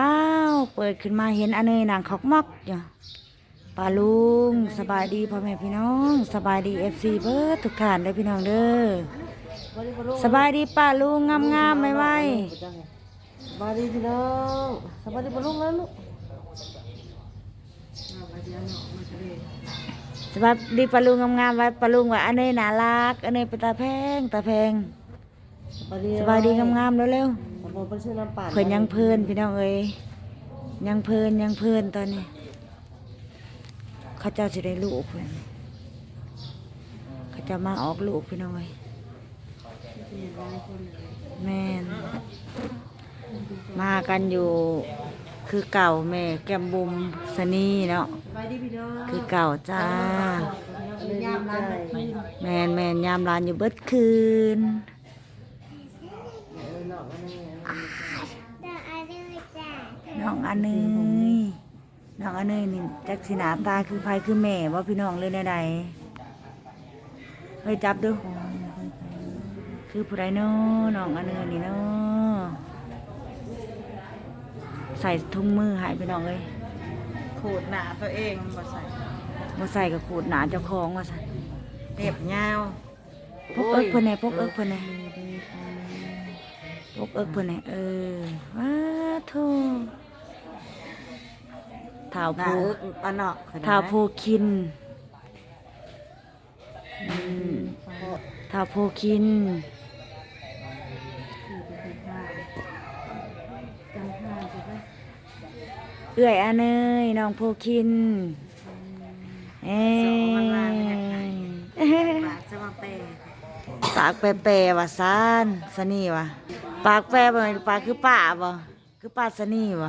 อ้าวเปิดขึ้นมาเห็นอันเนยนางขอกมอกจ้ะป้าลุงสบายดีพ่อแม่พี่น้อง สบายดีเอฟซีเบิร์ดทุกท่านเด้อพี่น้องเด้อสบายดีป้าลุงงามงามๆไม่ไหวสบายดีพี่น้องสบายดีปะลุงแล้วลูกสบายดีป้าลุงงามงามๆไว้ป้าลุงว่าอันเนยน่ารักอันเนยเป็นตาแพงตาแพงสบายดีสบายดีงามงามๆเร็วส บายเป็นชื่อน้ำปั่นๆเพิ่นยังเพลินพี่น้องเอ้ยยังเพลินยังเพลินตอนนี้ เขาเจ้าสิได้ลูกเพิ่นเขาเจะมาออกลูกพี่น้องเอ้ยแม่นมากันอยู่คือเก่าแม่แก้มบุมสนีเนาะสบายดีพี่น้องคือเก่าจ้ายามร้านแบบนี้แม่นแม่นยามรานอยู่เบิดคืน เออเนาะอันนี้ น้องอันเนยน้องอันเนยนี่จักสิหนาตาคือไผคือแม่ว่าพี่น้องเลยแนวใดเฮ้ยจับดู คือผู้ใดเนาะน้องอันเนยนี่เนาะใส่ถุงมือใหายพี่น้องเลยขูดหนาตัวเองมาใส่มาใส่กับขูดหนาเจ้าของว่าสันเน็บยาวพกเอิกเพิ่นไหนพกเอิกเพิ่นไหนพกเอิกเพิ่นไหนเออว้าโธ่เท้าหนาผูเอิกอันเนาะเท้าผูคินอืมเท้าผูคินเอื้อยอันเนยน้องผูคินเอ้ยปากจะมาเปย์ปากแปรๆว่ะซานสนี่ว่ะปากแปรบ่ปากคือป้าบ่คือป้าสนี่บ่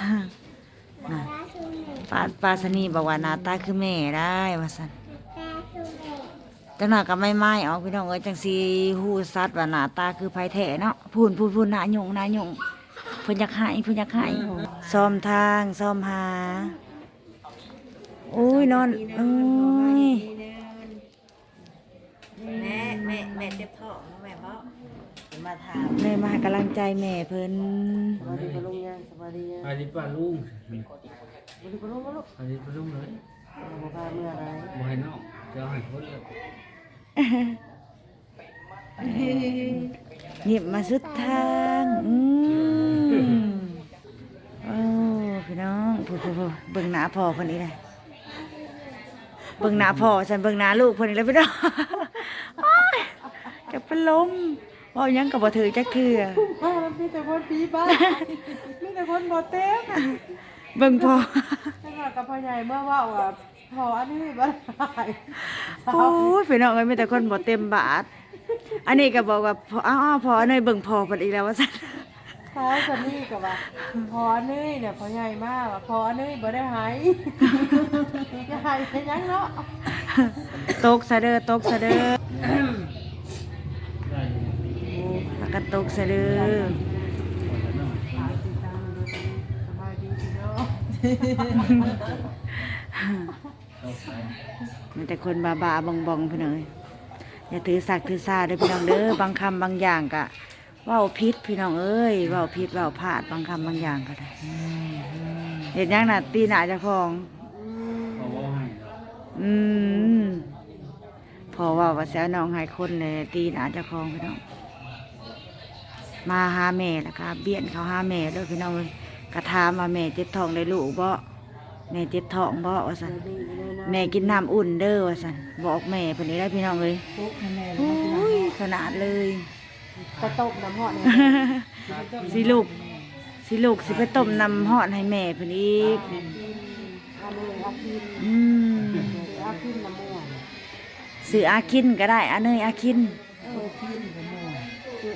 น่ะป้าป้าสนี่บอกว่าหน้าตาคือแม่ได้ว่าซั่นจังหน่อยก็ไม่ไม้ออกพี่น้องเอ้ยจังสีฮู้ซัดว่าหน้าตาคือไผแท้เนาะพูนพูนพูนหน้าหยงหน้าหยงเพิ่นอยากให้เพิ่นอยากให้ซ่อมทางซ่อมหาอุ้ยนอนอุ้ยแม่แม่แม่เจ็บท้องแม่บอกมาถามเลยมาให้กำลังใจแม่เพิ่นสบายดีปะลุงยังสบายดียังอันนี้ปลาลุงสบายดีปะลุงปะลุงอันนี้ปลาลุงเลยเราพาเมื่อไรบ่ให้นอกจะเอาให้คนเลยหยิบมาสุดทาง อืมโอ้พี่น้องผู้ผู้ผู้เบิ่งหน้าพ่อคนนี้เลยเบิ่งหน้าพ่อฉันเบิ่งหน้าลูกคนนี้เลยพี่น้องโอ้ยจะเป็นลม เว่าหยังกับบ่ถือจักเทื่อบ้านมีแต่คนปีบ้านมีแต่คนบ่เต็มเบิ่งพ่อจังหวะกับพ่อใหญ่เมื่อว่าว่าพออันนี้บ่ได้โอ้ยพี่น้องเอ้ยมีแต่คนบ่เต็มบาท อันนี้ก็บอกว่าพ่ออ้าวพ่อเนยเบิ่งพ่อเพิ่นอีกแล้วว่าซั่นเช้าจะนี่กับว่าพออันนี้เนี่ยพ่อใหญ่มากว่าพออันนี้บ่ได้หายก็หายไปยังเนาะ ตกซะเด้อตกซะเด้อ แล้วก็ตกซะเด้อสบายดีพี่น้องมีแต่คนบาบาบองบองพี่น้องเอ้ยอย่าถือสักถือซาเด้อพี่น้องเด้อบางคำบางอย่างกะเว้าพิษพี่น้องเอ้ยเว้าพิษเว้าพลาดบางคำบางอย่างก็ได้เห็นยังน่ะตีหนาเจ้าของเขาว่าให้เนาะอืมพอเว่าว่าแซวน้องให้คนเลยตีหนาเจ้าของพี่น้อง มาหาแม่แล้วก็เบี้ยนเขาหาแม่เด้อพี่น้องเอ้ยกระถามว่าแม่เจ็บท้องได้ลูกบ่แม่เจ็บท้องบ่ว่าซั่นแม่กินน้ำอุ่นเด้อว่าสันบอกแม่เพิ่นนี้ได้พี่น้องเลยทุกคะแนนโอ้ยขนาดเลยกระตกน้ำหอดเนี่ยสิลูกสิลูกสิไปต้มน้ำฮ้อนให้แม่เพิ่นอีกอันนี้อาคินอืมอาคินน้ำม่วงซื้ออาคินก็ได้อาเนยอาคิน เออคินน้ำม่วงคื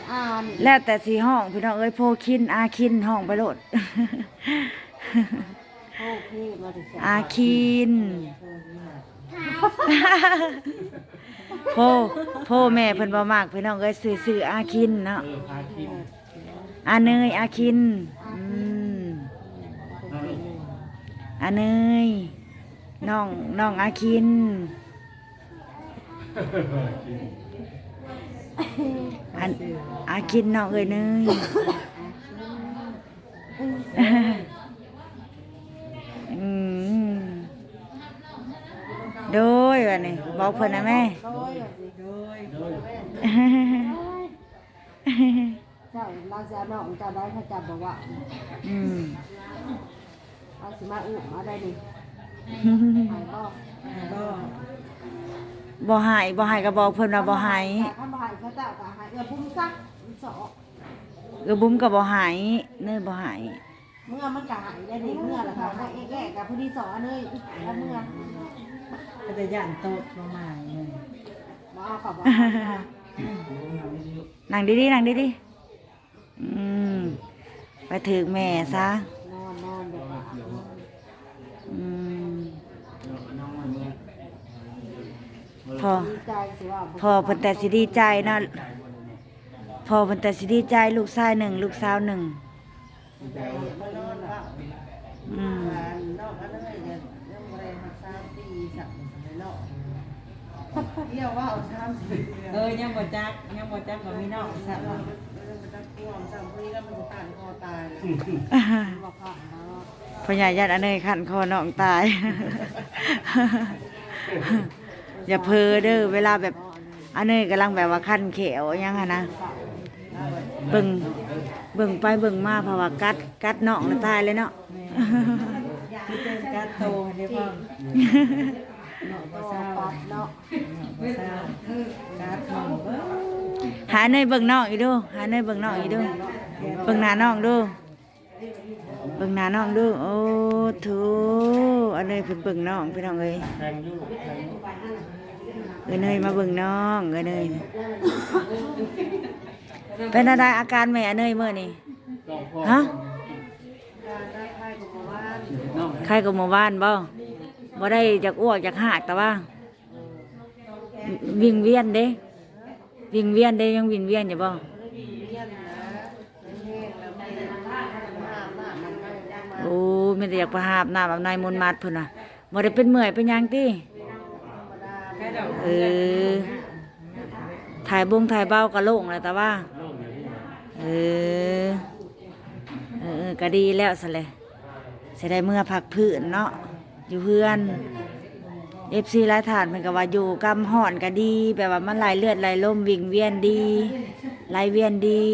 ออ่านแล้วแต่สีห้องพี่น้องเอ้ยโพคินอาคินห้องไปโลด โอ้พี่มาถึงสอาคิน โพโพแม่เพิ่นบ่มากพี่น้องเอ้ยซื้อซื้ออาคินเนาะเออพาคิมอาเนยอาคินอืมอาเนยน้องน้องอาคินอั อันอาคินเน้องเอ้ยเนยอืมโดยว่านี่บอกเพิ่อนนะแม่โดยว่าสิโดยโดยเจ้าลาเสียน้องจ้าได้เขาจับบอกว่าอืมเอาสิมาอุ้มมาได้ดิหายบ่หาย บ่บ่ใหายบ่ใหายก็บอกเพิ่นว่าบ่ใหายถ้าบ่หายเขาเจ้าก็หายเออพุ่มซักสอเออบุ้มก็บ่ใหายเนยบ่ใหายเมื่อมันก็หายได้ดิเมื่อละค่ะว่าแอะๆกับผู้ที่สอนเลยแล้วเมื่อก็จะย่านโต๊ะลงมาเลยบ่เอากับบ่นั่งดีๆนั่งดีๆอืมไปถึงแม่ซะ นอนนอนเดี๋ยว อืม น้องมันเมื่อ พอดีใจสิว่าพอเพิ่นแต่สิดีใจเนาะพอเพิ่นแต่สิดีใจลูกชายหนึ่งลูกสาวหนึ่งอืมนอกอันนั้นเนี่ยยังบ่ได้รักษาปีสั่งให้เนาะเที่ยวว่าเอาชามสิเออยังบ่จักยังบ่จักว่ามีนอกสั่งจักกวมสั่งพวกนี้แล้วมันจะตานคอตายเลยบ่ผ่านเนาะพ่อใหญ่ญาติอันเนยขันคอน้องตาย อย่าเพ้อเด้อเวลาแบบอันเนยกำลังแบบว่าคันเขวอยังไงนะเบิ่งเบิ่งไปเบิ่งมาเพราะว่ากัดกัดน้องแล้วตายเลยเนาะการโตให้พ่อเนาเศร้าเนาะเศร้าการหนึ่งเบิ่งหาเนยเบิ่งนองอีดูหาเนยเบิ่งน้องอีดูเบิ่งหน้าน้องดูเบิ่งหน้าน้องดูโอ้ทู อันเนยเพิ่นเบิ่งน้องพี่น้องเอ้ยแทงอยู่แทงอยู่เอ้ยเนยมาเบิ่งน้องเอ้ยเนยเป็นอะไรอาการแม่เนยเมื่อนี่ก็พอฮะน้องใครก็หมู่บ้านบ่บ่ได้จากอ้วกจากหากแต่ว่า วิ่งเวียนเด้ วิ่งเวียนเด้ยังวิ่งเวียนอยู่บ่โอ้ มีแต่อยากไปหาบน้ำอาบนายมนต์มัดเพิ่นน่ะบ่ได้เป็นเมื่อยเป็นหยังติเออถ่ายบงถ่ายเบ้าก็โล่งแล้วแต่ว่า เออ เออก็ดีแล้วสเลยสิได้เมื่อพักพื้นเนาะอยู่เพื่อนเอฟซีไรายฐานมันก็ว่าอยู่กำห่อนก็ดีแบบว่ามันไหลเลือดไหลลมวิ่งเวียนดีไหลเวียนดี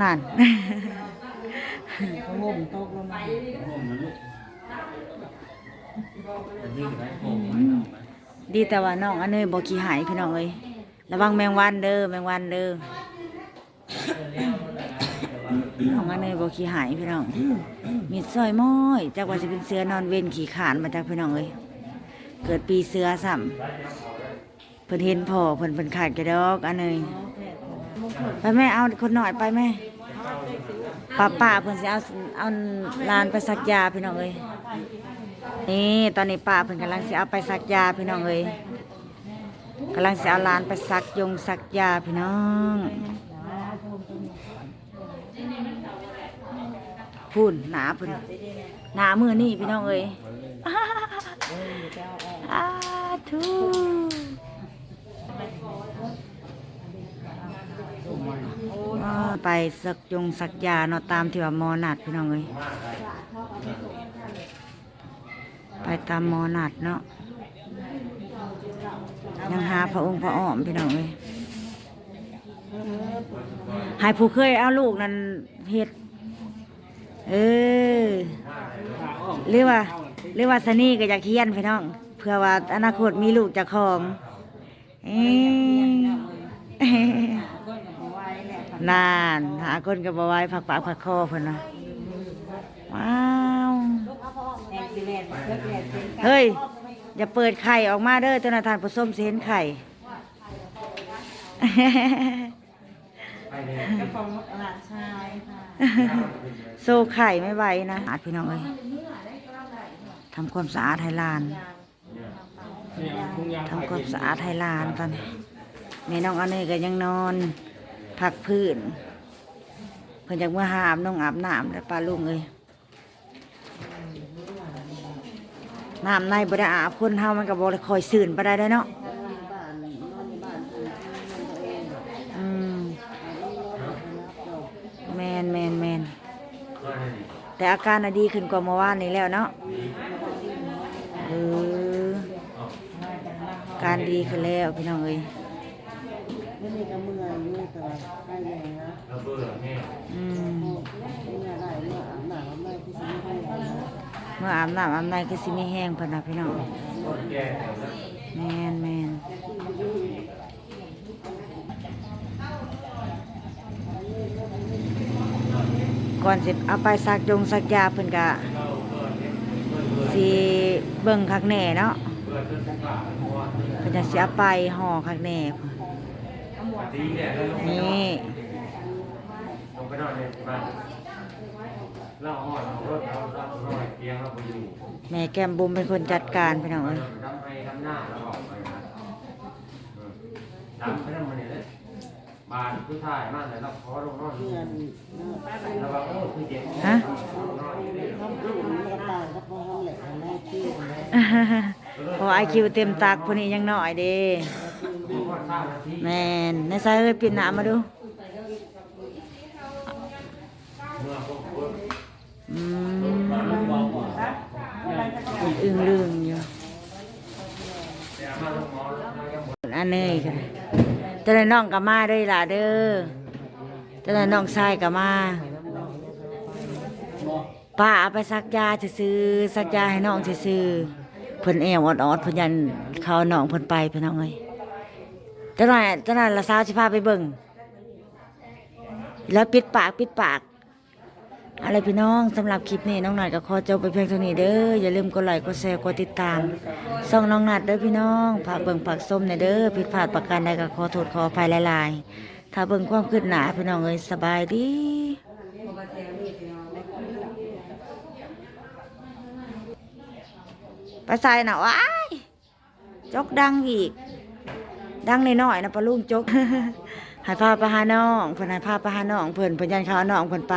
นั่น เขางมตกลงมาโล่งนะลูกนี่ไรโล่งไหมน้องไปดีแต่ว่าน้องอันเนยบอกขี้หายพี่น้องเอ้ยระวังแมงวันเด้อแมงวันเด้อน้องอันเนยบอกขี้หายพี่น้องมีซอยม้อยจากว่าจะเป็นเสือนอนเว้นขี่ขานมาจากพี่น้องเอ้ยเกิดปีเสือซ้ำเพิ่นเห็นพ่อเพิ่นเพิ่นขาดกระดอกอันเนยไปแม่เอาคนหน่อยไปแม่ ป้าป้าเพิ่นสิเอาเอาลานไปซักยาพี่น้องเอ้ยนี่ตอนนี้ป้าเพิ่นกำลังสิเอาไปซักยาพี่น้องเอ้ยกำลังสิเอาลานไปซักยงซักยาพี่น้องพูนหนาพิ่นหนามือนี่พี่น้องเอ้ยอาทู อ่าไปสักยงสักยาเนาะตามที่ว่ามอนัดพี่น้องเอ้ยไปตามมอนัดเนาะยังหาพระองค์พระอ้อมพี่น้องเลยให้ผู้เคยเอาลูกนั่นเฮ็ดเออเรียกว่าเรียกว่าสนี่ก็อยากเฮียนพี่น้อง เพื่อว่าอนาคตมีลูกจากของเอ้ นานหาคนกับบไหวผักปากผักคอเพิ่นนะว้าวแอนซิเลนเลิกแอนซิเลนเฮ้ยอย่าเปิดไข่ออกมาเด้อจนทานผสมเส้นไข่ไปเลยกระป๋องหลานชายค่ะโซ่ไข่ไม่ไหวนะอาดพี่น้องเอ้ยทำความสะอาดให้หลานนี่เอาทุ่งยางทำความสะอาดให้หลานตอนนี้แม่น้องอันนี้ก็ยังนอน พักพื้น เพิ่นจากเมื่อหาอาบน้องอาบน้ำแล้วปลาลุงเอ้ยน้ำในบ่ไดอาบคนเฮามันก็บ่ได้คอยสื่นบ่ได้เด้อเนาะอืมแมนแมนแมนแต่อาการน่ะดีขึ้นกว่าเมื่อวานนี้แล้วเนาะเออการดีขึ้นแล้วพี่น้องเอ้ย เมื่ออยู่แต่ว่าใกล้แรงนะระเบิดแม่อืมเมื่อได้เมื่ออาบน้ำไม่ที่ซื้อให้เมื่ออาบน้ำอาบในคือสิไม่แห้งพนนะพี่น้องคนแก่แถวนั้นแมนแมนก่อนสิเอาไปซักยงซักยาเพิ่นก็สิเบิ่งคักแหน่เนาะเบิดจนถึงปากเพราะว่าเพิ่นจะสิเอาไปห่อคักแหน่ นี่แล้วลงไปนอนในบ้านเล่าหอดเรารถเราเรานอนเตียงเราไปอยู่แม่แก้มบุมเป็นคนจัดการพี่น้องเอ้ยทำไปทำหน้าเราออกไปนะทำไปทำมาเนี่ยบานผู้ชายมากเลยเราขอลงนอนเพื่อนเนาะเราบอกโอ้คือเจ็บฮะทำผู้มันก็ต่างกับพ่อแม่ที่พอไอคิวเต็มตักพวกนี้ยังน้อยเด้ แมนในสายเอ้ยปิดหน้ามาดูอืมอึ้งลึงอยู่อันนี้ค่ะจะได้น้องกับมาด้วยล่ะเด้อจะได้น้องชายกับมาป้าเอาไปซักยาซื้อซักยาให้น้องซื้อเพิ่นแอวออดๆเพิ่นยันเขาเอาน้องเพิ่นไปเพิ่นเอาไง จังหน่อยจังหน่อยละสาวสิพาไปเบิ่งแล้วปิดปากปิดปากอะไรพี่น้องสำหรับคลิปนี้น้องหนัดก็ขอจบไปเพียงเท่านี้เด้ออย่าลืมกดไลค์กดแชร์กดติดตามส่องน้องหนัดเด้อพี่น้องฝากเบิ่งฝากส้มในอยเด้อผิดพลาดประการใดก็ขอโทษขออภัยหลายๆถ้าเบิ่งความคืบหน้าพี่น้องเอ้ยสบายดีไปใส่น่ะว้ายจกดังอีก ดังน้อยๆนะปลาลุงจกหายพาไปหาน้องเพิ่นหายพาไปหาน้องเพิ่นเพิ่นยันเขาเอาน้องเพิ่นไป